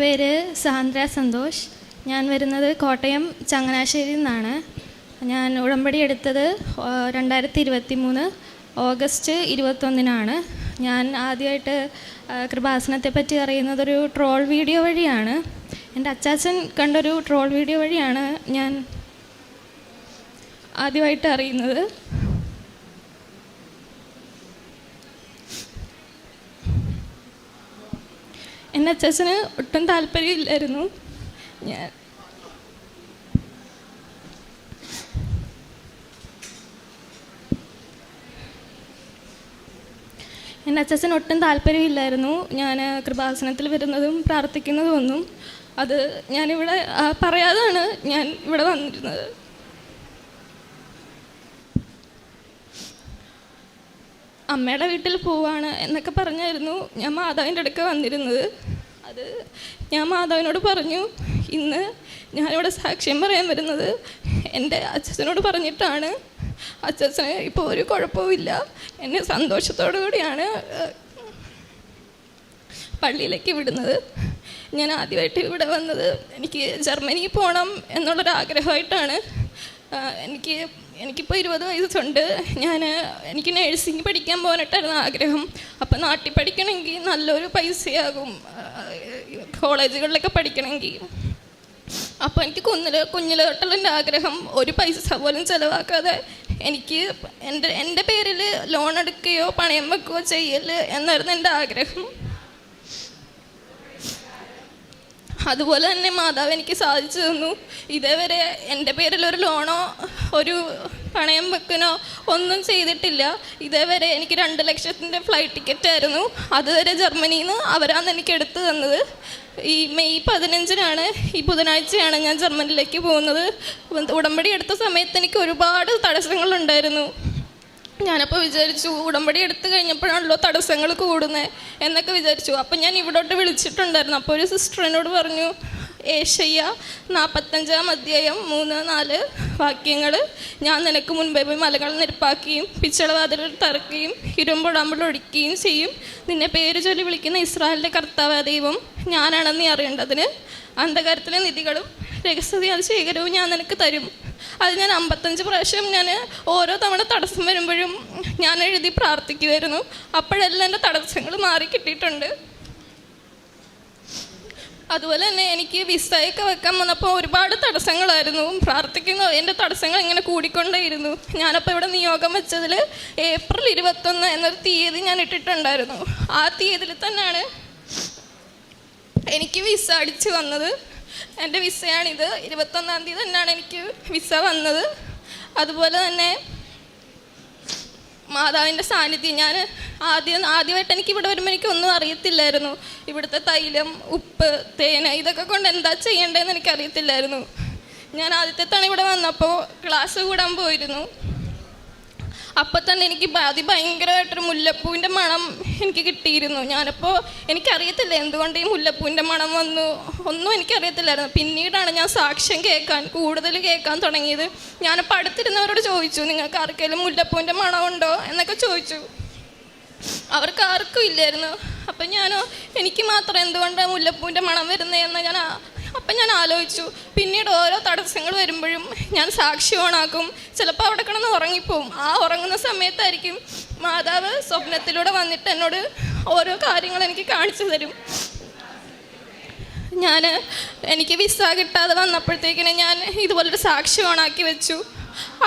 പേര് സാന്ദ്ര സന്തോഷ്. ഞാൻ വരുന്നത് കോട്ടയം ചങ്ങനാശ്ശേരിയിൽ നിന്നാണ്. ഞാൻ ഉടമ്പടി എടുത്തത് രണ്ടായിരത്തി ഇരുപത്തി മൂന്ന് ഓഗസ്റ്റ് ഇരുപത്തൊന്നിനാണ്. ഞാൻ ആദ്യമായിട്ട് കൃപാസനത്തെ പറ്റി അറിയുന്നത് ഒരു ട്രോൾ വീഡിയോ വഴിയാണ്. എന്റെ അച്ചാച്ചൻ കണ്ടൊരു ട്രോൾ വീഡിയോ വഴിയാണ് ഞാൻ ആദ്യമായിട്ട് അറിയുന്നത്. എന്റെ അച്ഛന് ഒട്ടും താല്പര്യമില്ലായിരുന്നു. ഞാൻ എന്റെ അച്ഛന് ഒട്ടും താല്പര്യമില്ലായിരുന്നു. ഞാൻ കൃപാസനത്തിൽ വരുന്നതും പ്രാർത്ഥിക്കുന്നതും ഒന്നും. അത് ഞാനിവിടെ പറയാതാണ് ഞാൻ ഇവിടെ വന്നിരുന്നത്. അമ്മയുടെ വീട്ടിൽ പോവാണ് എന്നൊക്കെ പറഞ്ഞായിരുന്നു ഞാൻ മാതാവിന്റെ അടുക്ക വന്നിരുന്നത്. അത് ഞാൻ മാതാവിനോട് പറഞ്ഞു ഇന്ന് ഞാനിവിടെ സാക്ഷ്യം പറയാൻ വരുന്നത് എന്റെ അച്ഛനോട് പറഞ്ഞിട്ടാണ്. അച്ഛന് ഇപ്പോൾ ഒരു കുഴപ്പവുമില്ല എന്നെ സന്തോഷത്തോടു കൂടിയാണ് പള്ളിയിലേക്ക് വിടുന്നത്. ഞാൻ ആദ്യമായിട്ട് ഇവിടെ വന്നത് എനിക്ക് ജർമ്മനിയിൽ പോകണം എന്നുള്ളൊരു ആഗ്രഹമായിട്ടാണ് ആഹ് എനിക്ക് എനിക്കിപ്പോൾ ഇരുപത് വയസ്സുണ്ട്. ഞാൻ എനിക്ക് നേഴ്സിംഗ് പഠിക്കാൻ പോകാനായിട്ടായിരുന്നു ആഗ്രഹം. അപ്പം നാട്ടിൽ പഠിക്കണമെങ്കിൽ നല്ലൊരു പൈസയാകും. കോളേജുകളിലൊക്കെ പഠിക്കണമെങ്കിൽ. അപ്പോൾ എനിക്ക് കുന്നിൽ കുഞ്ഞിൽ തൊട്ടുള്ള എന്റെ ആഗ്രഹം ഒരു പൈസ പോലും ചിലവാക്കാതെ എനിക്ക് എന്റെ എന്റെ പേരിൽ ലോൺ എടുക്കുകയോ പണയം വെക്കുകയോ ചെയ്യൽ എന്നായിരുന്നു എന്റെ ആഗ്രഹം. അതുപോലെ തന്നെ മാതാവ് എനിക്ക് സാധിച്ചു തന്നു. ഇതേവരെ എന്റെ പേരിൽ ഒരു ലോണോ ഒരു പണയം വെക്കനോ ഒന്നും ചെയ്തിട്ടില്ല. ഇതേവരെ എനിക്ക് രണ്ട് ലക്ഷത്തിന്റെ ഫ്ലൈറ്റ് ടിക്കറ്റ് ആയിരുന്നു. അതുവരെ ജർമ്മനിയിൽ നിന്ന് അവരാണ് എനിക്ക് എടുത്തു തന്നത്. ഈ മെയ് പതിനഞ്ചിനാണ് ഈ ബുധനാഴ്ചയാണ് ഞാൻ ജർമ്മനിയിലേക്ക് പോകുന്നത്. ഉടമ്പടി എടുത്ത സമയത്ത് എനിക്ക് ഒരുപാട് തടസ്സങ്ങളുണ്ടായിരുന്നു. ഞാനപ്പോൾ വിചാരിച്ചു ഉടമ്പടി എടുത്തു കഴിഞ്ഞപ്പോഴാണല്ലോ തടസ്സങ്ങൾ കൂടുന്നത് എന്നൊക്കെ വിചാരിച്ചു. അപ്പം ഞാൻ ഇവിടോട്ട് വിളിച്ചിട്ടുണ്ടായിരുന്നു. അപ്പോൾ ഒരു സിസ്റ്റർ എന്നോട് പറഞ്ഞു ഏഷ്യ നാൽപ്പത്തഞ്ചാം അധ്യായം മൂന്ന് നാല് വാക്യങ്ങൾ ഞാൻ നിനക്ക് മുൻപേ പോയി മലകൾ നിരപ്പാക്കുകയും പിച്ചളവാതിൽ തറക്കുകയും ഇരുമ്പുടമ്പൾ ഒഴിക്കുകയും ചെയ്യും. നിന്നെ പേര് ചൊല്ലി വിളിക്കുന്ന ഇസ്രായേലിന്റെ കർത്താവ് ദൈവം ഞാനാണെന്ന് നീ അറിയേണ്ടതിന്. അന്ധകാരത്തിലെ നിധികളും രഹസ്യ ശേഖരവും ഞാൻ നിനക്ക് തരും. അത് ഞാൻ അമ്പത്തഞ്ച് പ്രാവശ്യം ഞാൻ ഓരോ തവണ തടസ്സം വരുമ്പോഴും ഞാൻ എഴുതി പ്രാർത്ഥിക്കുമായിരുന്നു അപ്പോഴെല്ലാം എന്റെ തടസ്സങ്ങൾ മാറി കിട്ടിയിട്ടുണ്ട് അതുപോലെ തന്നെ എനിക്ക് വിസയൊക്കെ വെക്കാൻ വന്നപ്പോൾ ഒരുപാട് തടസ്സങ്ങളായിരുന്നു. പ്രാർത്ഥിക്കുന്നു എന്റെ തടസ്സങ്ങൾ ഇങ്ങനെ കൂടിക്കൊണ്ടേയിരുന്നു. ഞാനപ്പോൾ ഇവിടെ നിയോഗം വെച്ചതിൽ ഏപ്രിൽ ഇരുപത്തൊന്ന് എന്നൊരു തീയതി ഞാൻ ഇട്ടിട്ടുണ്ടായിരുന്നു. ആ തീയതിയിൽ തന്നെയാണ് എനിക്ക് വിസ അടിച്ച് വന്നത്. എന്റെ വിസയാണിത്. ഇരുപത്തൊന്നാം തീയതി തന്നെയാണ് എനിക്ക് വിസ വന്നത്. അതുപോലെ തന്നെ മാതാവിന്റെ സാന്നിധ്യം ഞാൻ ആദ്യം ആദ്യമായിട്ട് എനിക്ക് ഇവിടെ വരുമ്പോൾ എനിക്കൊന്നും അറിയത്തില്ലായിരുന്നു. ഇവിടുത്തെ തൈലം ഉപ്പ് തേന ഇതൊക്കെ കൊണ്ട് എന്താ ചെയ്യേണ്ടതെന്ന് എനിക്കറിയത്തില്ലായിരുന്നു. ഞാൻ ആദ്യത്തെ തവണ ഇവിടെ വന്നപ്പോൾ ക്ലാസ് കൂടാൻ പോയിരുന്നു. അപ്പം തന്നെ എനിക്ക് അതി അതിഭയങ്കരമായിട്ടൊരു മുല്ലപ്പൂവിന്റെ മണം എനിക്ക് കിട്ടിയിരുന്നു. ഞാനപ്പോൾ എനിക്കറിയത്തില്ല എന്തുകൊണ്ട് ഈ മുല്ലപ്പൂവിന്റെ മണം വന്നു. ഒന്നും എനിക്കറിയത്തില്ലായിരുന്നു. പിന്നീടാണ് ഞാൻ സാക്ഷ്യം കേൾക്കാൻ കൂടുതൽ കേൾക്കാൻ തുടങ്ങിയത്. ഞാനപ്പോൾ അടുത്തിരുന്നവരോട് ചോദിച്ചു നിങ്ങൾക്ക് ആർക്കെങ്കിലും മുല്ലപ്പൂവിന്റെ മണമുണ്ടോ? എന്നൊക്കെ ചോദിച്ചു. അവർക്ക് ആർക്കും ഇല്ലായിരുന്നു. അപ്പം ഞാനോ എനിക്ക് മാത്രം എന്തുകൊണ്ടാണ് മുല്ലപ്പൂവിന്റെ മണം വരുന്നതെന്ന് ഞാൻ അപ്പം ഞാൻ ആലോചിച്ചു. പിന്നീട് ഓരോ തടസ്സങ്ങൾ വരുമ്പോഴും ഞാൻ സാക്ഷി ഓണാക്കും. ചിലപ്പോൾ അവിടെ കിടന്ന് ഉറങ്ങിപ്പോവും. ആ ഉറങ്ങുന്ന സമയത്തായിരിക്കും മാതാവ് സ്വപ്നത്തിലൂടെ വന്നിട്ട് എന്നോട് ഓരോ കാര്യങ്ങൾ എനിക്ക് കാണിച്ചു തരും. ഞാൻ എനിക്ക് വിസ കിട്ടാതെ വന്നപ്പോഴത്തേക്കിന് ഞാൻ ഇതുപോലൊരു സാക്ഷി ഓണാക്കി വെച്ചു.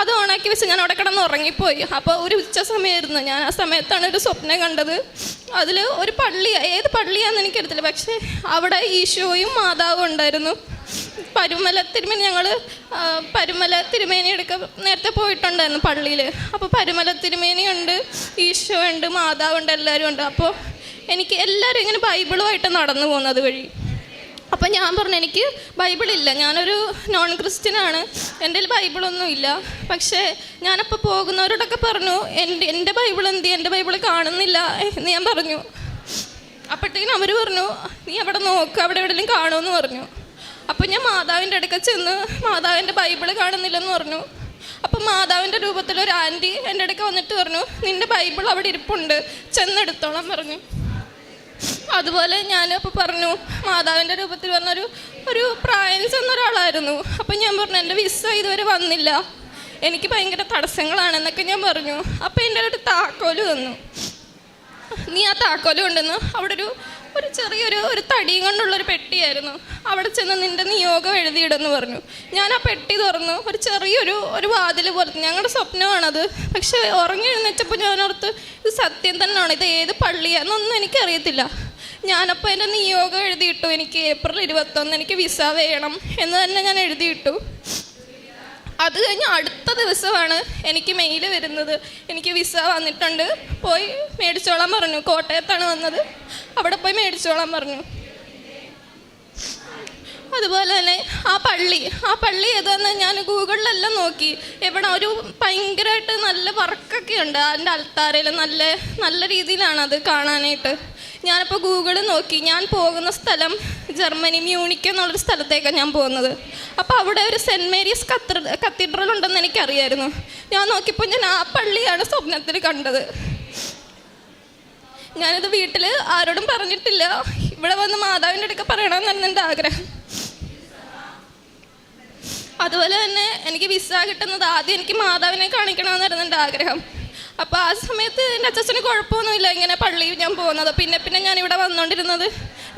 അത് ഓണാക്കി വെച്ച് ഞാൻ അവിടെ കിടന്ന് ഉറങ്ങിപ്പോയി. അപ്പോൾ ഒരു ഉച്ച സമയമായിരുന്നു. ഞാൻ ആ സമയത്താണ് ഒരു സ്വപ്നം കണ്ടത്. അതിൽ ഒരു പള്ളി ഏത് പള്ളിയാണെന്ന് എനിക്കറിയത്തില്ല. പക്ഷേ അവിടെ ഈശോയും മാതാവും ഉണ്ടായിരുന്നു. പരുമല തിരുമേനി ഞങ്ങൾ പരുമല തിരുമേനി എടുക്ക നേരത്തെ പോയിട്ടുണ്ടായിരുന്നു പള്ളിയിൽ അപ്പോൾ പരുമല തിരുമേനി ഉണ്ട് ഈശോ ഉണ്ട് മാതാവുണ്ട് എല്ലാവരും ഉണ്ട് അപ്പോൾ എനിക്ക് എല്ലാവരും ഇങ്ങനെ ബൈബിളുമായിട്ട് നടന്നു പോകുന്നത് വഴി. അപ്പം ഞാൻ പറഞ്ഞു എനിക്ക് ബൈബിളില്ല ഞാനൊരു നോൺ ക്രിസ്ത്യനാണ് എന്റെ ബൈബിളൊന്നും ഇല്ല. പക്ഷേ ഞാനപ്പോൾ പോകുന്നവരോടൊക്കെ പറഞ്ഞു എന്റെ എന്റെ ബൈബിൾ എന്ത്? എന്റെ ബൈബിൾ കാണുന്നില്ല. എന്ന് ഞാൻ പറഞ്ഞു. അപ്പോഴത്തേക്കും അവർ പറഞ്ഞു നീ അവിടെ നോക്ക് അവിടെ എവിടെയെങ്കിലും കാണുമെന്ന് പറഞ്ഞു. അപ്പം ഞാൻ മാതാവിന്റെ അടുക്ക ചെന്ന് മാതാവിന്റെ ബൈബിൾ കാണുന്നില്ലെന്ന് പറഞ്ഞു. അപ്പം മാതാവിന്റെ രൂപത്തിൽ ഒരു ആന്റി എന്റെ അടുക്ക വന്നിട്ട് പറഞ്ഞു നിന്റെ ബൈബിൾ അവിടെ ഇരിപ്പുണ്ട്. ചെന്നെടുത്തോളാം പറഞ്ഞു. അതുപോലെ ഞാനിപ്പോൾ പറഞ്ഞു മാതാവിന്റെ രൂപത്തിൽ വന്നൊരു ഒരു പ്രായം ചെന്ന ഒരാളായിരുന്നു അപ്പം ഞാൻ പറഞ്ഞു എന്റെ വിസ ഇതുവരെ വന്നില്ല. എനിക്ക് ഭയങ്കര തടസ്സങ്ങളാണെന്നൊക്കെ ഞാൻ പറഞ്ഞു. അപ്പം എന്റെ ഒരു താക്കോൽ തന്നു. നീ ആ താക്കോൽ കൊണ്ടുവന്ന് അവിടെ ഒരു ഒരു ചെറിയൊരു ഒരു തടിയും കൊണ്ടുള്ളൊരു പെട്ടിയായിരുന്നു. അവിടെ ചെന്ന് നിന്റെ നിയോഗം എഴുതിയിടെന്ന് പറഞ്ഞു. ഞാൻ ആ പെട്ടി തുറന്നു ഒരു ചെറിയൊരു ഒരു വാതിൽ പോലെ ഞങ്ങളുടെ സ്വപ്നമാണത്. പക്ഷെ ഉറങ്ങി എഴുന്നേറ്റപ്പോൾ ഞാൻ ഞാനോർത്ത് ഇത് സത്യം തന്നെയാണ് ഇത് ഏത് പള്ളിയാണെന്നൊന്നും എനിക്കറിയത്തില്ല. ഞാനപ്പോൾ എന്റെ നിയോഗം എഴുതിയിട്ടു എനിക്ക് ഏപ്രിൽ ഇരുപത്തൊന്ന് എനിക്ക് വിസ വേണം എന്ന് തന്നെ ഞാൻ എഴുതിയിട്ടു. അത് കഴിഞ്ഞ് അടുത്ത ദിവസമാണ് എനിക്ക് മെയിൽ വരുന്നത്. എനിക്ക് വിസ വന്നിട്ടുണ്ട്. പോയി മേടിച്ചോളാൻ പറഞ്ഞു. കോട്ടയത്താണ് വന്നത്. അവിടെ പോയി മേടിച്ചോളാൻ പറഞ്ഞു. അതുപോലെ തന്നെ ആ പള്ളി ആ പള്ളി ഏതാന്ന് ഞാൻ ഗൂഗിളിലെല്ലാം നോക്കി. എവിടെ ഒരു ഭയങ്കരമായിട്ട് നല്ല വർക്കൊക്കെ ഉണ്ട്. അതിന്റെ അൽത്താരയിൽ നല്ല നല്ല രീതിയിലാണ് അത് കാണാനായിട്ട്. ഞാനിപ്പോൾ ഗൂഗിൾ നോക്കി. ഞാൻ പോകുന്ന സ്ഥലം ജർമ്മനി മ്യൂണിക്ക് എന്നുള്ളൊരു സ്ഥലത്തേക്കാണ് ഞാൻ പോകുന്നത്. അപ്പോൾ അവിടെ ഒരു സെന്റ് മേരീസ് കത്തീഡ്ര കത്തീഡ്രൽ ഉണ്ടെന്ന് എനിക്കറിയായിരുന്നു. ഞാൻ നോക്കിയപ്പോൾ ഞാൻ ആ പള്ളിയാണ് സ്വപ്നത്തിൽ കണ്ടത്. ഞാനിത് വീട്ടിൽ ആരോടും പറഞ്ഞിട്ടില്ല. ഇവിടെ വന്ന് മാതാവിന്റെ അടുക്ക പറയണമെന്നായിരുന്നു എന്റെ ആഗ്രഹം. അതുപോലെ തന്നെ എനിക്ക് വിസ കിട്ടുന്നത് ആദ്യം എനിക്ക് മാതാവിനെ കാണിക്കണമെന്നായിരുന്നു എന്റെ ആഗ്രഹം. അപ്പോൾ ആ സമയത്ത് എന്റെ അച്ഛന് കുഴപ്പമൊന്നുമില്ല. ഇങ്ങനെ പള്ളിയിൽ ഞാൻ പോകുന്നത്. പിന്നെ പിന്നെ ഞാൻ ഇവിടെ വന്നുകൊണ്ടിരുന്നത്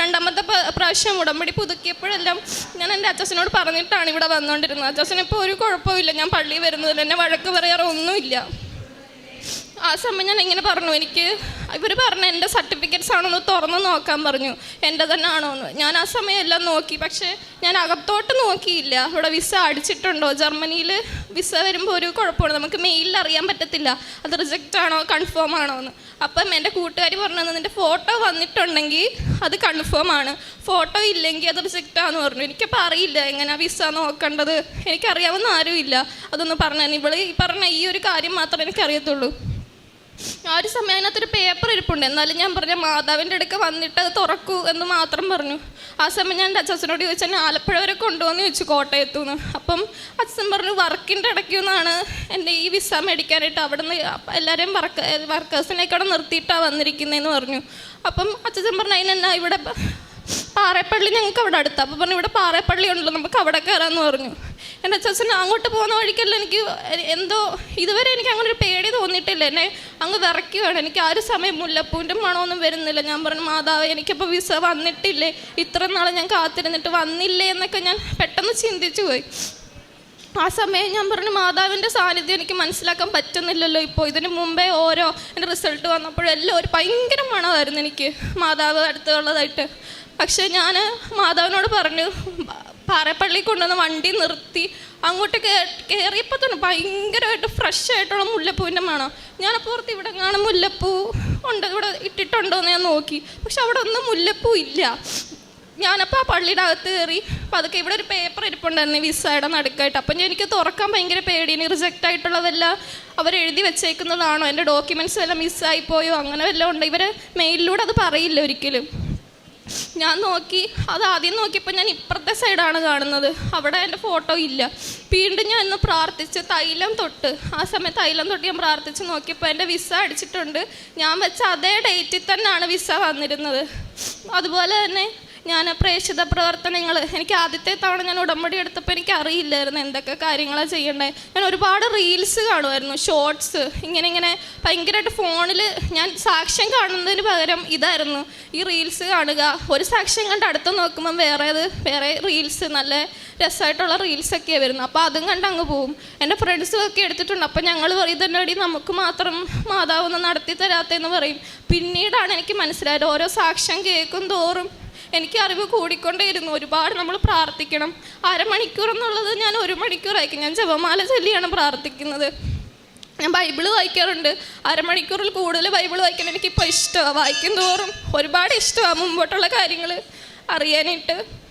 രണ്ടാമത്തെ പ്രാവശ്യം ഉടമ്പടി പുതുക്കിയപ്പോഴെല്ലാം ഞാൻ എന്റെ അച്ഛനോട് പറഞ്ഞിട്ടാണ് ഇവിടെ വന്നുകൊണ്ടിരുന്നത് അച്ഛനിപ്പോൾ ഒരു കുഴപ്പമില്ല. ഞാൻ പള്ളിയിൽ വരുന്നതിൽ എന്നെ വഴക്ക് പറയാറോ ഒന്നുമില്ല ആ സമയം ഞാൻ ഇങ്ങനെ പറഞ്ഞു. എനിക്ക് ഇവർ പറഞ്ഞു എന്റെ സർട്ടിഫിക്കറ്റ്സ് ആണോന്ന് തുറന്ന് നോക്കാൻ പറഞ്ഞു. എന്റെ തന്നെ ആണോ എന്ന് ഞാൻ ആ സമയം എല്ലാം നോക്കി. പക്ഷേ ഞാൻ അകത്തോട്ട് നോക്കിയില്ല. ഇവിടെ വിസ അടിച്ചിട്ടുണ്ടോ? ജർമ്മനിയിൽ വിസ വരുമ്പോൾ ഒരു കുഴപ്പമാണ് നമുക്ക് മെയിലിൽ അറിയാൻ പറ്റത്തില്ല. അത് റിജക്റ്റ് ആണോ കൺഫേം ആണോ എന്ന് അപ്പം എന്റെ കൂട്ടുകാരി പറഞ്ഞു നിന്റെ ഫോട്ടോ വന്നിട്ടുണ്ടെങ്കിൽ അത് കൺഫേം ആണ്. ഫോട്ടോ ഇല്ലെങ്കിൽ അത് റിജക്റ്റ് ആണെന്ന് പറഞ്ഞു. എനിക്കപ്പോൾ അറിയില്ല എങ്ങനെ വിസ നോക്കേണ്ടത്. എനിക്കറിയാവുന്ന ആരുമില്ല. അതൊന്ന് പറഞ്ഞു ഇവൾ ഈ പറഞ്ഞ ഈ ഒരു കാര്യം മാത്രമേ എനിക്കറിയത്തുള്ളൂ. ആ ഒരു സമയം അതിനകത്തൊരു പേപ്പർ ഇരിപ്പുണ്ട്. എന്നാലും ഞാൻ പറഞ്ഞ മാതാവിന്റെ അടുക്ക് വന്നിട്ട് അത് തുറക്കൂ എന്ന് മാത്രം പറഞ്ഞു. ആ സമയം ഞാൻ എന്റെ അച്ഛനോട് ചോദിച്ചാൽ ആലപ്പുഴ വരെ കൊണ്ടുവന്ന് ചോദിച്ചു കോട്ടയത്തു നിന്ന്. അപ്പം അച്ഛൻ പറഞ്ഞു വർക്കിന്റെ ഇടയ്ക്ക് നിന്നാണ് എന്റെ ഈ വിസ മേടിക്കാനായിട്ട് അവിടെ നിന്ന് എല്ലാവരെയും വർക്ക് വർക്കേഴ്സിനെയൊക്കെ അവിടെ നിർത്തിയിട്ടാണ് വന്നിരിക്കുന്നതെന്ന് പറഞ്ഞു. അപ്പം അച്ഛൻ പറഞ്ഞു അതിനെന്നാ ഇവിടെ പാറേപ്പള്ളി ഞങ്ങൾക്ക് അവിടെ അടുത്ത്. അപ്പോൾ പറഞ്ഞു ഇവിടെ പാറേപ്പള്ളി ഉണ്ടല്ലോ നമുക്ക് അവിടെ കയറാമെന്ന് പറഞ്ഞു. എന്റെ അച്ഛൻ അങ്ങോട്ട് പോകുന്ന വഴിക്കല്ല എനിക്ക് എന്തോ ഇതുവരെ എനിക്ക് അങ്ങനെ ഒരു പേടി തോന്നിയിട്ടില്ല. എന്നെ അങ്ങ് വിറയ്ക്കുകയാണ് എനിക്ക് ആ ഒരു സമയം മുല്ലപ്പൂവിന്റെ മണമൊന്നും വരുന്നില്ല. ഞാൻ പറഞ്ഞു മാതാവ് എനിക്കിപ്പോൾ വിസ വന്നിട്ടില്ലേ? ഇത്ര നാളെ ഞാൻ കാത്തിരുന്നിട്ട് വന്നില്ലേ? എന്നൊക്കെ ഞാൻ പെട്ടെന്ന് ചിന്തിച്ചു പോയി. ആ സമയം ഞാൻ പറഞ്ഞു മാതാവിന്റെ സാന്നിധ്യം എനിക്ക് മനസ്സിലാക്കാൻ പറ്റുന്നില്ലല്ലോ. ഇപ്പോൾ ഇതിന് മുമ്പേ ഓരോ എന്റെ റിസൾട്ട് വന്നപ്പോഴെല്ലാം ഒരു ഭയങ്കര മണമായിരുന്നു എനിക്ക്. മാതാവ് അടുത്തുള്ളതായിട്ട്. പക്ഷേ ഞാൻ മാതാവിനോട് പറഞ്ഞു പാറപ്പള്ളി കൊണ്ടുവന്ന് വണ്ടി നിർത്തി അങ്ങോട്ട് കയറിയപ്പോൾ തന്നെ ഭയങ്കരമായിട്ട് ഫ്രഷ് ആയിട്ടുള്ള മുല്ലപ്പൂവിന്റെ മണം. ഓർത്ത് ഇവിടെ കാണും മുല്ലപ്പൂ ഉണ്ട് ഇവിടെ ഇട്ടിട്ടുണ്ടോ എന്ന് ഞാൻ നോക്കി. പക്ഷെ അവിടെ ഒന്നും മുല്ലപ്പൂ ഇല്ല. ഞാനപ്പോൾ ആ പള്ളിയുടെ അകത്ത് കയറി അപ്പോൾ അതൊക്കെ ഇവിടെ ഒരു പേപ്പർ ഇരിപ്പുണ്ടായിരുന്നു വിസയുടെ നടുക്കായിട്ട്. അപ്പം എനിക്ക് തുറക്കാൻ ഭയങ്കര പേടിയാണ്. റിജക്റ്റ് ആയിട്ടുള്ളതെല്ലാം അവർ എഴുതി വെച്ചേക്കുന്നതാണോ? എന്റെ ഡോക്യുമെന്റ്സ് എല്ലാം മിസ്സായി പോയോ? അങ്ങനെ വല്ലതും ഉണ്ടോ? ഇവർ മെയിലിലൂടെ അത് പറയില്ല ഒരിക്കലും. ഞാൻ നോക്കി അത് ആദ്യം നോക്കിയപ്പോൾ ഞാൻ ഇപ്പുറത്തെ സൈഡാണ് കാണുന്നത്. അവിടെ എന്റെ ഫോട്ടോ ഇല്ല. വീണ്ടും ഞാൻ ഇന്ന് പ്രാർത്ഥിച്ച് തൈലം തൊട്ട്. ആ സമയത്ത് തൈലം തൊട്ട് ഞാൻ പ്രാർത്ഥിച്ച് നോക്കിയപ്പോൾ എന്റെ വിസ അടിച്ചിട്ടുണ്ട്. ഞാൻ വെച്ച അതേ ഡേറ്റിൽ തന്നെയാണ് വിസ വന്നിരുന്നത്. അതുപോലെ തന്നെ ഞാൻ പ്രേക്ഷിത പ്രവർത്തനങ്ങൾ എനിക്ക് ആദ്യത്തെ തവണ ഞാൻ ഉടമ്പടി എടുത്തപ്പോൾ എനിക്ക് അറിയില്ലായിരുന്നു എന്തൊക്കെ കാര്യങ്ങളാണ് ചെയ്യേണ്ടത് ഞാൻ ഒരുപാട് റീൽസ് കാണുമായിരുന്നു ഷോർട്സ് ഇങ്ങനെ ഇങ്ങനെ ഭയങ്കരമായിട്ട് ഫോണിൽ ഞാൻ സാക്ഷ്യം കാണുന്നതിന് പകരം ഇതായിരുന്നു. ഈ റീൽസ് കാണുക. ഒരു സാക്ഷ്യം കണ്ട് അടുത്ത് നോക്കുമ്പം വേറേത് വേറെ റീൽസ് നല്ല രസമായിട്ടുള്ള റീൽസൊക്കെയാണ് വരുന്നത്. അപ്പോൾ അതും കണ്ട് അങ്ങ് പോവും. എന്റെ ഫ്രണ്ട്സും ഒക്കെ എടുത്തിട്ടുണ്ട്. അപ്പോൾ ഞങ്ങൾ ഇതെന്നടി നമുക്ക് മാത്രം മാതാവ് ഒന്ന് നടത്തി തരാത്തെന്ന് പറയും. പിന്നീടാണ് എനിക്ക് മനസ്സിലായത് ഓരോ സാക്ഷ്യം കേൾക്കും തോറും എനിക്ക് അറിവ് കൂടിക്കൊണ്ടേയിരുന്നു. ഒരുപാട് നമ്മൾ പ്രാർത്ഥിക്കണം. അരമണിക്കൂർ എന്നുള്ളത് ഞാൻ ഒരു മണിക്കൂറായിരിക്കും ഞാൻ ജപമാല ചൊല്ലിയാണ് പ്രാർത്ഥിക്കുന്നത്. ഞാൻ ബൈബിൾ വായിക്കാറുണ്ട്. അരമണിക്കൂറിൽ കൂടുതൽ ബൈബിൾ വായിക്കാൻ എനിക്കിപ്പോൾ ഇഷ്ടമാണ് വായിക്കും തോറും ഒരുപാട് ഇഷ്ടമാണ് മുമ്പോട്ടുള്ള കാര്യങ്ങൾ അറിയാനായിട്ട്.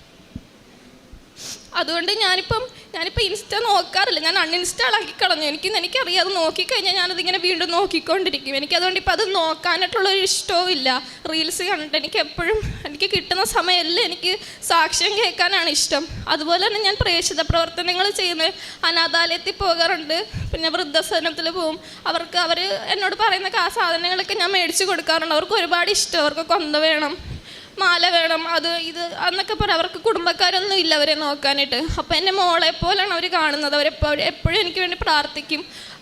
അതുകൊണ്ട് ഞാനിപ്പം ഞാനിപ്പോൾ ഇൻസ്റ്റ നോക്കാറില്ല. ഞാൻ അൺഇൻസ്റ്റാൾ ആക്കി കളഞ്ഞു. എനിക്ക് എനിക്കറിയാം അത് നോക്കിക്കഴിഞ്ഞാൽ ഞാനതിങ്ങനെ വീണ്ടും നോക്കിക്കൊണ്ടിരിക്കും. എനിക്കതുകൊണ്ട് ഇപ്പം അത് നോക്കാനായിട്ടുള്ളൊരു ഇഷ്ടവും ഇല്ല. റീൽസ് കണ്ടിട്ട് എനിക്ക് എപ്പോഴും എനിക്ക് കിട്ടുന്ന സമയമെല്ലാം എനിക്ക് സാക്ഷ്യം കേൾക്കാനാണ് ഇഷ്ടം. അതുപോലെ തന്നെ ഞാൻ പ്രേക്ഷിത പ്രവർത്തനങ്ങൾ ചെയ്യുന്നത് അനാഥാലയത്തിൽ പോകാറുണ്ട്. പിന്നെ വൃദ്ധസദനത്തിൽ പോകും അവർക്ക് അവർ എന്നോട് പറയുന്ന സാധനങ്ങളൊക്കെ ഞാൻ മേടിച്ച് കൊടുക്കാറുണ്ട്. അവർക്ക് ഒരുപാട് ഇഷ്ടം. അവർക്ക് കൊന്ത വേണം. മാല വേണം അത് ഇത് എന്നൊക്കെ പറയാം അവർക്ക് കുടുംബക്കാരൊന്നും ഇല്ല അവരെ നോക്കാനായിട്ട്. അപ്പം എന്റെ മോളെ പോലെയാണ് അവർ കാണുന്നത്. അവരെപ്പോഴും എപ്പോഴും എനിക്ക് വേണ്ടി പ്രാർത്ഥിക്കും.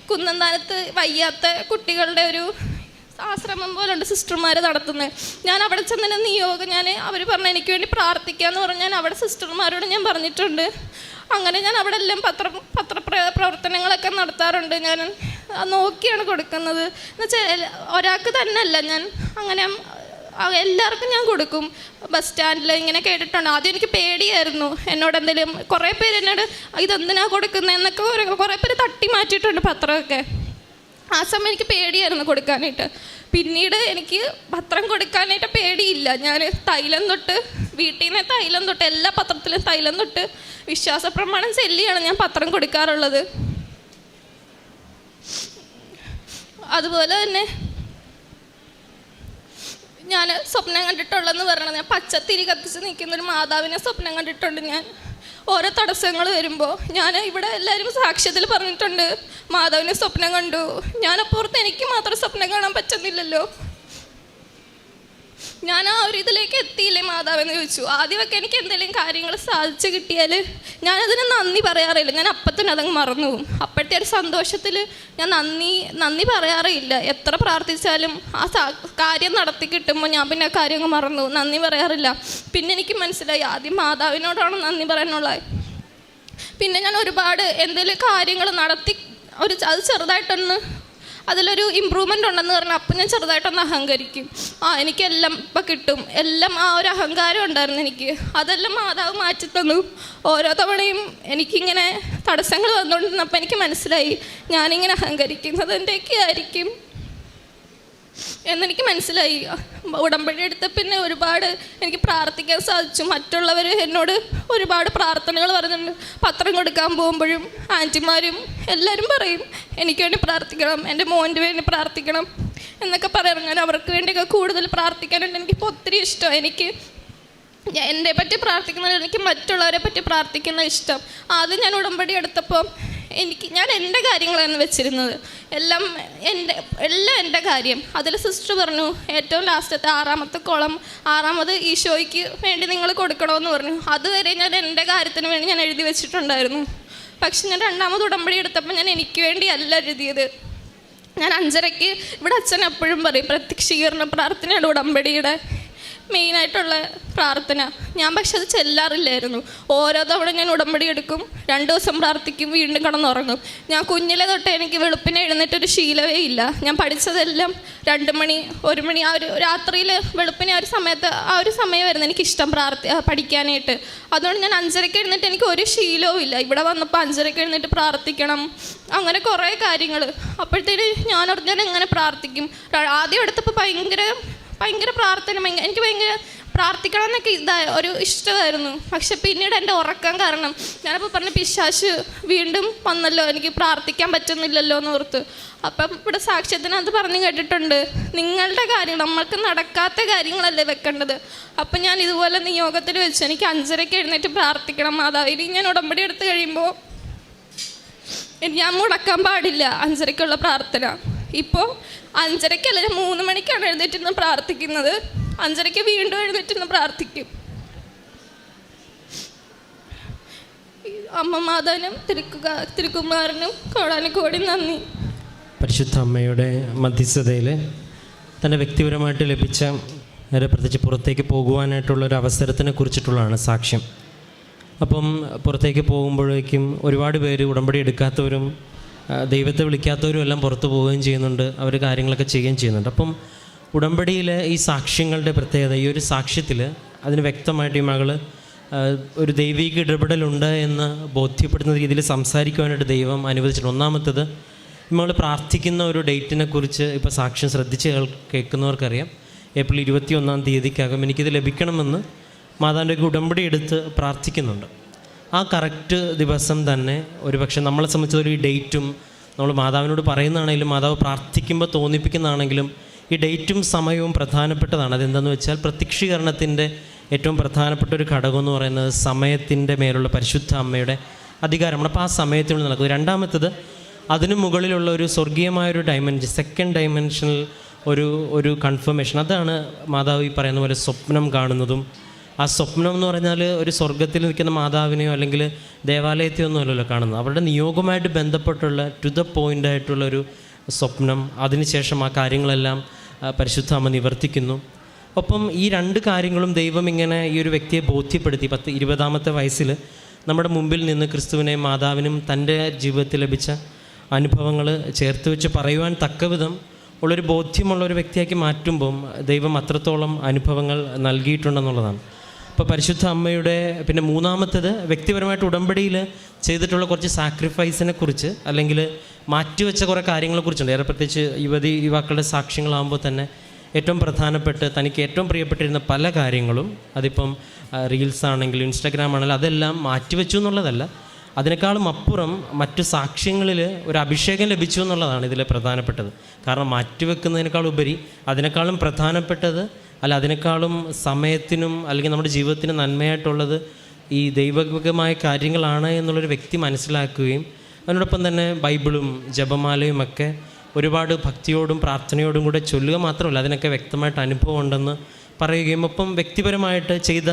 കുന്നന്താനത്ത് വയ്യാത്ത കുട്ടികളുടെ ഒരു ആശ്രമം പോലുണ്ട് സിസ്റ്റർമാർ നടത്തുന്നത് ഞാൻ അവിടെ ചെന്നതിന് നിയോഗം ഞാൻ അവർ പറഞ്ഞ എനിക്ക് വേണ്ടി പ്രാർത്ഥിക്കാന്ന് പറഞ്ഞ് ഞാൻ അവിടെ സിസ്റ്റർമാരോട് ഞാൻ പറഞ്ഞിട്ടുണ്ട്. അങ്ങനെ ഞാൻ അവിടെ എല്ലാം പത്ര പത്രപ്ര പ്രവർത്തനങ്ങളൊക്കെ നടത്താറുണ്ട്. ഞാൻ നോക്കിയാണ് കൊടുക്കുന്നത്. എന്നുവെച്ചാൽ ഒരാൾക്ക് തന്നെയല്ല ഞാൻ അങ്ങനെ എല്ലാവർക്കും ഞാൻ കൊടുക്കും. ബസ് സ്റ്റാൻഡിൽ ഇങ്ങനെ കേട്ടിട്ടുണ്ട്. ആദ്യം എനിക്ക് പേടിയായിരുന്നു. എന്നോട് എന്തെങ്കിലും കുറേ പേര് എന്നോട് ഇതെന്തിനാ കൊടുക്കുന്നത് എന്നൊക്കെ കുറേ- കുറേ പേര് തട്ടി മാറ്റിയിട്ടുണ്ട് പത്രമൊക്കെ. ആ സമയം എനിക്ക് പേടിയായിരുന്നു കൊടുക്കാനായിട്ട്. പിന്നീട് എനിക്ക് പത്രം കൊടുക്കാനായിട്ട് പേടിയില്ല. ഞാൻ തൈലം തൊട്ട് വീട്ടിൽ നിന്ന് തൈലം തൊട്ട് എല്ലാ പത്രത്തിലും തൈലം തൊട്ട് വിശ്വാസ പ്രമാണം ചെല്ലിയാണ് ഞാൻ പത്രം കൊടുക്കാറുള്ളത്. അതുപോലെ തന്നെ ഞാൻ സ്വപ്നം കണ്ടിട്ടുള്ളതെന്ന് പറയണത് ഞാൻ പച്ചത്തിരി കത്തിച്ച് നിൽക്കുന്ന ഒരു മാതാവിനെ സ്വപ്നം കണ്ടിട്ടുണ്ട് ഞാൻ. ഓരോ തടസ്സങ്ങൾ വരുമ്പോൾ ഞാൻ ഇവിടെ എല്ലാവരും സാക്ഷ്യത്തിൽ പറഞ്ഞിട്ടുണ്ട് മാതാവിനെ സ്വപ്നം കണ്ടു. ഞാനപ്പുറത്ത് എനിക്ക് മാത്രം സ്വപ്നം കാണാൻ പറ്റുന്നില്ലല്ലോ. ഞാൻ ആ ഒരു ഇതിലേക്ക് എത്തിയില്ലേ മാതാവെന്ന് ചോദിച്ചു. ആദ്യമൊക്കെ എനിക്ക് എന്തെങ്കിലും കാര്യങ്ങൾ സാധിച്ചു കിട്ടിയാൽ ഞാനതിന് നന്ദി പറയാറില്ല. ഞാൻ അപ്പത്തന്നെ അതങ്ങ് മറന്നു പോകും. അപ്പോഴത്തെ ഒരു സന്തോഷത്തിൽ ഞാൻ നന്ദി നന്ദി പറയാറില്ല. എത്ര പ്രാർത്ഥിച്ചാലും ആ കാര്യം നടത്തി കിട്ടുമ്പോൾ ഞാൻ പിന്നെ ആ കാര്യം അങ്ങ് മറന്നു. നന്ദി പറയാറില്ല. പിന്നെ എനിക്ക് മനസ്സിലായി ആദ്യം മാതാവിനോടാണ് നന്ദി പറയാനുള്ളത്. പിന്നെ ഞാൻ ഒരുപാട് എന്തെങ്കിലും കാര്യങ്ങൾ നടത്തി ഒരു അത് ചെറുതായിട്ടൊന്ന് അതിലൊരു ഇമ്പ്രൂവ്മെന്റ് ഉണ്ടെന്ന് പറഞ്ഞാൽ അപ്പം ഞാൻ ചെറുതായിട്ടൊന്ന് അഹങ്കരിക്കും. ആ എനിക്കെല്ലാം ഇപ്പം കിട്ടും. എല്ലാം ആ ഒരു അഹങ്കാരം ഉണ്ടായിരുന്നു എനിക്ക്. അതെല്ലാം മാതാവ് മാറ്റി തന്നു. ഓരോ തവണയും എനിക്കിങ്ങനെ തടസ്സങ്ങൾ വന്നുകൊണ്ടിരുന്നപ്പോൾ എനിക്ക് മനസ്സിലായി. ഞാനിങ്ങനെ അഹങ്കരിക്കുന്നത് എന്റെയൊക്കെ ആയിരിക്കും എന്നെനിക്ക് മനസ്സിലായി. ഉടമ്പടി എടുത്ത പിന്നെ ഒരുപാട് എനിക്ക് പ്രാർത്ഥിക്കാൻ സാധിച്ചു. മറ്റുള്ളവർ എന്നോട് ഒരുപാട് പ്രാർത്ഥനകൾ പറഞ്ഞിട്ടുണ്ട് പത്രം കൊടുക്കാൻ പോകുമ്പോഴും ആന്റിമാരും എല്ലാവരും പറയും എനിക്ക് വേണ്ടി പ്രാർത്ഥിക്കണം എന്റെ മോന്റെ വേണ്ടി പ്രാർത്ഥിക്കണം എന്നൊക്കെ പറയാറ് ഞാൻ അവർക്ക് വേണ്ടിയൊക്കെ കൂടുതൽ പ്രാർത്ഥിക്കാനുണ്ട് എനിക്കിപ്പോൾ ഒത്തിരി ഇഷ്ടം. എനിക്ക് എന്നെ പറ്റി പ്രാർത്ഥിക്കുന്നത് എനിക്ക് മറ്റുള്ളവരെ പറ്റി പ്രാർത്ഥിക്കുന്ന ഇഷ്ടം. ആദ്യം ഞാൻ ഉടമ്പടി എടുത്തപ്പോൾ എനിക്ക് ഞാൻ എന്റെ കാര്യങ്ങളാണ് വെച്ചിരുന്നത്. എല്ലാം എന്റെ എല്ലാം എന്റെ കാര്യം. അതിൽ സിസ്റ്റർ പറഞ്ഞു ഏറ്റവും ലാസ്റ്റത്തെ ആറാമത്തെ കുളം ആറാമത് ഈശോയ്ക്ക് വേണ്ടി നിങ്ങൾ കൊടുക്കണമെന്ന് പറഞ്ഞു. അതുവരെ ഞാൻ എന്റെ കാര്യത്തിന് വേണ്ടി ഞാൻ എഴുതി വെച്ചിട്ടുണ്ടായിരുന്നു. പക്ഷെ ഞാൻ രണ്ടാമത് ഉടമ്പടി എടുത്തപ്പോൾ ഞാൻ എനിക്ക് വേണ്ടി അല്ല എഴുതിയത്. ഞാൻ അഞ്ചരയ്ക്ക് ഇവിടെ അച്ഛൻ എപ്പോഴും പറയും പ്രത്യക്ഷീകരണ പ്രാർത്ഥനയുടെ ഉടമ്പടിയുടെ. മെയിനായിട്ടുള്ള പ്രാർത്ഥന. ഞാൻ പക്ഷെ അത് ചെല്ലാറില്ലായിരുന്നു. ഓരോ തവണ ഞാൻ ഉടമ്പടി എടുക്കും രണ്ട് ദിവസം പ്രാർത്ഥിക്കും വീണ്ടും കിടന്നുറങ്ങും. ഞാൻ കുഞ്ഞിലെ തൊട്ട് എനിക്ക് വെളുപ്പിനെ എഴുന്നേറ്റൊരു ശീലമേ ഇല്ല. ഞാൻ പഠിച്ചതെല്ലാം രണ്ട് മണി ഒരു മണി ആ ഒരു രാത്രിയിൽ വെളുപ്പിനെ ആ ഒരു സമയത്ത് ആ ഒരു സമയമായിരുന്നു എനിക്കിഷ്ടം പ്രാർത്ഥി പഠിക്കാനായിട്ട്. അതുകൊണ്ട് ഞാൻ അഞ്ചരയ്ക്ക് എഴുന്നേറ്റ് എനിക്ക് ഒരു ശീലവും ഇല്ല. ഇവിടെ വന്നപ്പോൾ അഞ്ചരയ്ക്ക് എഴുന്നേറ്റ് പ്രാർത്ഥിക്കണം അങ്ങനെ കുറേ കാര്യങ്ങൾ അപ്പോഴത്തേന് ഞാൻ ഞാൻ എങ്ങനെ പ്രാർത്ഥിക്കും? ആദ്യം എടുത്തപ്പോൾ ഭയങ്കര ഭയങ്കര പ്രാർത്ഥന ഭയങ്കര എനിക്ക് ഭയങ്കര പ്രാർത്ഥിക്കണം എന്നൊക്കെ ഇതായ ഒരു ഇഷ്ടമായിരുന്നു. പക്ഷെ പിന്നീട് എന്റെ ഉറക്കം കാരണം ഞാനപ്പോൾ പറഞ്ഞ പിശാശ് വീണ്ടും വന്നല്ലോ എനിക്ക് പ്രാർത്ഥിക്കാൻ പറ്റുന്നില്ലല്ലോ എന്ന് ഓർത്ത്. അപ്പം ഇവിടെ സാക്ഷ്യത്തിനകത്ത് പറഞ്ഞു കേട്ടിട്ടുണ്ട് നിങ്ങളുടെ കാര്യം നമ്മൾക്ക് നടക്കാത്ത കാര്യങ്ങളല്ലേ വെക്കേണ്ടത്? അപ്പം ഞാൻ ഇതുപോലെ നിയോഗത്തിൽ വെച്ച് എനിക്ക് അഞ്ചരയ്ക്ക് എഴുന്നേറ്റ് പ്രാർത്ഥിക്കണം മാതാവിന് ഞാൻ ഉടമ്പടി എടുത്ത് കഴിയുമ്പോൾ ഞാൻ മുടക്കാൻ പാടില്ല അഞ്ചരയ്ക്കുള്ള പ്രാർത്ഥന. ഇപ്പോൾ അഞ്ചരയ്ക്ക് അല്ലെങ്കിൽ മൂന്ന് മണിക്കാണ് എഴുന്നേറ്റിരുന്ന് പ്രാർത്ഥിക്കുന്നത്. അഞ്ചരയ്ക്ക് വീണ്ടും എഴുന്നേറ്റിരുന്ന് പ്രാർത്ഥിക്കും. അമ്മ മാതാവിനും തിരുക്കുക തിരുക്കുമാരനും നന്ദി. പരിശുദ്ധ അമ്മയുടെ മധ്യസ്ഥതയിൽ തന്റെ വ്യക്തിപരമായിട്ട് ലഭിച്ച നേരെ പ്രത്യേകിച്ച് പുറത്തേക്ക് പോകുവാനായിട്ടുള്ള ഒരു അവസരത്തിനെ കുറിച്ചിട്ടുള്ളതാണ് സാക്ഷ്യം. അപ്പം പുറത്തേക്ക് പോകുമ്പോഴേക്കും ഒരുപാട് പേര് ഉടമ്പടി എടുക്കാത്തവരും ദൈവത്തെ വിളിക്കാത്തവരും എല്ലാം പുറത്തു പോവുകയും ചെയ്യുന്നുണ്ട്. അവർ കാര്യങ്ങളൊക്കെ ചെയ്യുകയും ചെയ്യുന്നുണ്ട്. അപ്പം ഉടമ്പടിയിലെ ഈ സാക്ഷ്യങ്ങളുടെ പ്രത്യേകത ഈ ഒരു സാക്ഷ്യത്തിൽ അതിന് വ്യക്തമായിട്ട് ഈ മകൾ ഒരു ദൈവിക ഇടപെടലുണ്ട് എന്ന് ബോധ്യപ്പെടുന്ന രീതിയിൽ സംസാരിക്കുവാനായിട്ട് ദൈവം അനുവദിച്ചിട്ടുണ്ട്. ഒന്നാമത്തത് നമ്മൾ പ്രാർത്ഥിക്കുന്ന ഒരു ഡേറ്റിനെ കുറിച്ച് ഇപ്പോൾ സാക്ഷ്യം ശ്രദ്ധിച്ച് കേൾക്കുന്നവർക്കറിയാം. ഏപ്രിൽ ഇരുപത്തി ഒന്നാം തീയതിക്കകം എനിക്കിത് ലഭിക്കണമെന്ന് മാതാവിന്റെ ഉടമ്പടി എടുത്ത് പ്രാർത്ഥിക്കുന്നുണ്ട്. ആ കറക്റ്റ് ദിവസം തന്നെ ഒരു പക്ഷേ നമ്മളെ സംബന്ധിച്ചൊരു ഡേറ്റും നമ്മൾ മാതാവിനോട് പറയുന്നതാണെങ്കിലും മാതാവ് പ്രാർത്ഥിക്കുമ്പോൾ തോന്നിപ്പിക്കുന്നതാണെങ്കിലും ഈ ഡേറ്റും സമയവും പ്രധാനപ്പെട്ടതാണ്. അതെന്താണെന്ന് വെച്ചാൽ പ്രത്യക്ഷീകരണത്തിന്റെ ഏറ്റവും പ്രധാനപ്പെട്ട ഒരു ഘടകം എന്ന് പറയുന്നത് സമയത്തിന്റെ മേലുള്ള പരിശുദ്ധ അമ്മയുടെ അധികാരമാണ് അപ്പോൾ ആ സമയത്തിനുള്ളിൽ നടക്കുന്നത്. രണ്ടാമത്തത് അതിനു മുകളിലുള്ള ഒരു സ്വർഗീയമായൊരു ഡയമെൻഷൻ സെക്കൻഡ് ഡയമെൻഷനിൽ ഒരു ഒരു കൺഫർമേഷൻ അതാണ് മാതാവ് ഈ പറയുന്ന പോലെ സ്വപ്നം കാണുന്നതും ആ സ്വപ്നം എന്ന് പറഞ്ഞാൽ ഒരു സ്വർഗത്തിൽ നിൽക്കുന്ന മാതാവിനെയോ അല്ലെങ്കിൽ ദേവാലയത്തെയോ ഒന്നും അല്ലല്ലോ കാണുന്നത്. അവരുടെ നിയോഗമായിട്ട് ബന്ധപ്പെട്ടുള്ള ടു ദ പോയിന്റ് ആയിട്ടുള്ള ഒരു സ്വപ്നം അതിനുശേഷം ആ കാര്യങ്ങളെല്ലാം പരിശുദ്ധാമ നിവർത്തിക്കുന്നു. ഒപ്പം ഈ രണ്ട് കാര്യങ്ങളും ദൈവം ഇങ്ങനെ ഈ ഒരു വ്യക്തിയെ ബോധ്യപ്പെടുത്തി. പത്ത് ഇരുപതാമത്തെ വയസ്സിൽ നമ്മുടെ മുമ്പിൽ നിന്ന് ക്രിസ്തുവിനെയും മാതാവിനും തന്റെ ജീവിതത്തിൽ ലഭിച്ച അനുഭവങ്ങൾ ചേർത്ത് വെച്ച് പറയുവാൻ തക്കവിധം ഉള്ളൊരു ബോധ്യമുള്ള ഒരു വ്യക്തിയാക്കി മാറ്റുമ്പം ദൈവം അത്രത്തോളം അനുഭവങ്ങൾ നൽകിയിട്ടുണ്ടെന്നുള്ളതാണ്. അപ്പോൾ പരിശുദ്ധ അമ്മയുടെ പിന്നെ മൂന്നാമത്തേത് വ്യക്തിപരമായിട്ട് ഉടമ്പടിയിൽ ചെയ്തിട്ടുള്ള കുറച്ച് സാക്രിഫൈസിനെ കുറിച്ച് അല്ലെങ്കിൽ മാറ്റിവെച്ച കുറേ കാര്യങ്ങളെക്കുറിച്ചുണ്ട് ഏറെ പ്രത്യേകിച്ച് യുവതി യുവാക്കളുടെ സാക്ഷ്യങ്ങളാകുമ്പോൾ തന്നെ ഏറ്റവും പ്രധാനപ്പെട്ട് തനിക്ക് ഏറ്റവും പ്രിയപ്പെട്ടിരുന്ന പല കാര്യങ്ങളും അതിപ്പം റീൽസ് ആണെങ്കിലും ഇൻസ്റ്റാഗ്രാം ആണെങ്കിലും അതെല്ലാം മാറ്റിവെച്ചു എന്നുള്ളതല്ല. അതിനേക്കാളും അപ്പുറം മറ്റു സാക്ഷ്യങ്ങളിൽ ഒരു അഭിഷേകം ലഭിച്ചു എന്നുള്ളതാണ് ഇതിലെ പ്രധാനപ്പെട്ടത്. കാരണം മാറ്റിവെക്കുന്നതിനേക്കാൾ ഉപരി അതിനേക്കാളും പ്രധാനപ്പെട്ടത് അല്ല അതിനേക്കാളും സമയത്തിനും അല്ലെങ്കിൽ നമ്മുടെ ജീവിതത്തിന് നന്മയായിട്ടുള്ളത് ഈ ദൈവികമായ കാര്യങ്ങളാണ് എന്നുള്ളൊരു വ്യക്തി മനസ്സിലാക്കുകയും അതിനോടൊപ്പം തന്നെ ബൈബിളും ജപമാലയും ഒക്കെ ഒരുപാട് ഭക്തിയോടും പ്രാർത്ഥനയോടും കൂടെ ചൊല്ലുക മാത്രമല്ല അതിനൊക്കെ വ്യക്തമായിട്ട് അനുഭവം ഉണ്ടെന്ന് പറയുകയും ഒപ്പം വ്യക്തിപരമായിട്ട് ചെയ്ത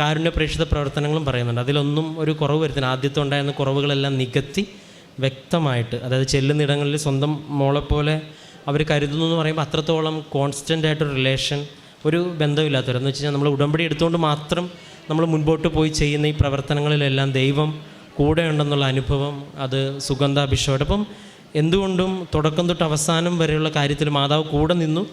കാരുണ്യ പ്രേക്ഷിത പ്രവർത്തനങ്ങളും പറയുന്നുണ്ട്. അതിലൊന്നും ഒരു കുറവ് വരുത്തില്ല. ആദ്യത്തെ ഉണ്ടായിരുന്ന കുറവുകളെല്ലാം നികത്തി വ്യക്തമായിട്ട് അതായത് ചെല്ലുന്നിടങ്ങളിൽ സ്വന്തം മോളെപ്പോലെ അവർ കരുതുന്നു എന്ന് പറയുമ്പോൾ അത്രത്തോളം കോൺസ്റ്റന്റ് ആയിട്ടൊരു റിലേഷൻ ഒരു ബന്ധമില്ലാത്തവരെന്ന് വെച്ച് കഴിഞ്ഞാൽ നമ്മൾ ഉടമ്പടി എടുത്തുകൊണ്ട് മാത്രം നമ്മൾ മുൻപോട്ട് പോയി ചെയ്യുന്ന ഈ പ്രവർത്തനങ്ങളിലെല്ലാം ദൈവം കൂടെ ഉണ്ടെന്നുള്ള അനുഭവം അത് സുഗന്ധാഭിഷേകം അപ്പം എന്തുകൊണ്ടും തുടക്കം തൊട്ട് അവസാനം വരെയുള്ള കാര്യത്തിൽ മാതാവ് കൂടെ നിന്നു.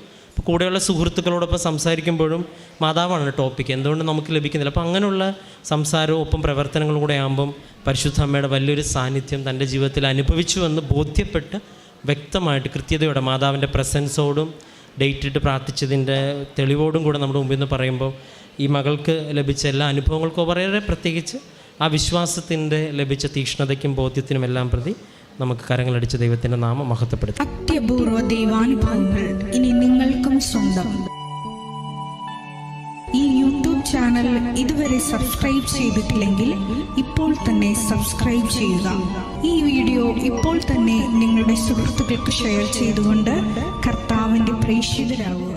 കൂടെയുള്ള സുഹൃത്തുക്കളോടൊപ്പം സംസാരിക്കുമ്പോഴും മാതാവാണ് ടോപ്പിക് എന്തുകൊണ്ട് നമുക്ക് ലഭിക്കുന്നില്ല? അപ്പോൾ അങ്ങനെയുള്ള സംസാരവും ഒപ്പം പ്രവർത്തനങ്ങളും കൂടെ ആകുമ്പം പരിശുദ്ധ അമ്മയുടെ വലിയൊരു സാന്നിധ്യം തന്റെ ജീവിതത്തിൽ അനുഭവിച്ചു എന്ന് ബോധ്യപ്പെട്ട് വ്യക്തമായിട്ട് കൃത്യതയോടെ മാതാവിന്റെ പ്രസൻസോടും ഡേറ്റ് ഇട്ട് പ്രാർത്ഥിച്ചതിന്റെ തെളിവോടും കൂടെ നമ്മുടെ മുമ്പിൽ നിന്ന് പറയുമ്പോൾ ഈ മകൾക്ക് ലഭിച്ച എല്ലാ അനുഭവങ്ങൾക്കും വളരെ പ്രത്യേകിച്ച് ആ വിശ്വാസത്തിന്റെ ലഭിച്ച തീക്ഷ്ണതയ്ക്കും ബോധ്യത്തിനും എല്ലാം പ്രതി നമുക്ക് കരങ്ങളടിച്ച ദൈവത്തിന്റെ നാമം മഹത്വപ്പെടുത്തി. അത്യപൂർവ ദൈവാനുഭവങ്ങൾ ഇനി നിങ്ങൾക്കും സ്വന്തം. ഈ യൂട്യൂബ് ചാനൽ ഇതുവരെ സബ്സ്ക്രൈബ് ചെയ്തിട്ടില്ലെങ്കിൽ ഇപ്പോൾ തന്നെ സബ്സ്ക്രൈബ് ചെയ്യുക. ഈ വീഡിയോ ഇപ്പോൾ തന്നെ നിങ്ങളുടെ സുഹൃത്തുക്കൾക്ക് ഷെയർ ചെയ്തുകൊണ്ട് കർത്താവിൻ്റെ പ്രേക്ഷിതരാകുക